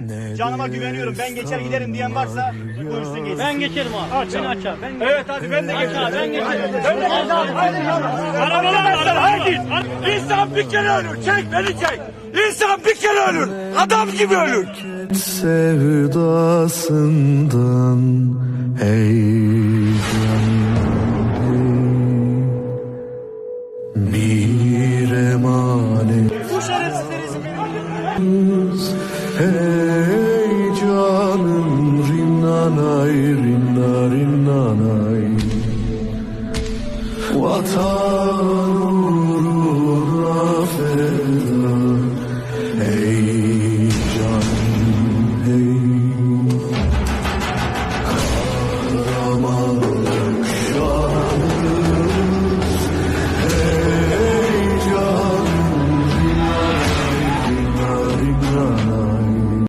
Ben canıma güveniyorum. Ben geçer giderim diyen varsa buyursun geçsin. Ben geçerim abi. Aç, ben açar. Ben Evet hadi ben de Aç geçerim. abi, ben geçerim. Ben de geçerim. Haydi Arabalar haydi. İnsan bir kere ölür. Çek beni çek. İnsan bir kere ölür. Adam gibi ölür. sevdasından ey canım bir emanet Bu şerefsizleri Hey canım rinnanay rinna rinnanay Vatan uğruna feda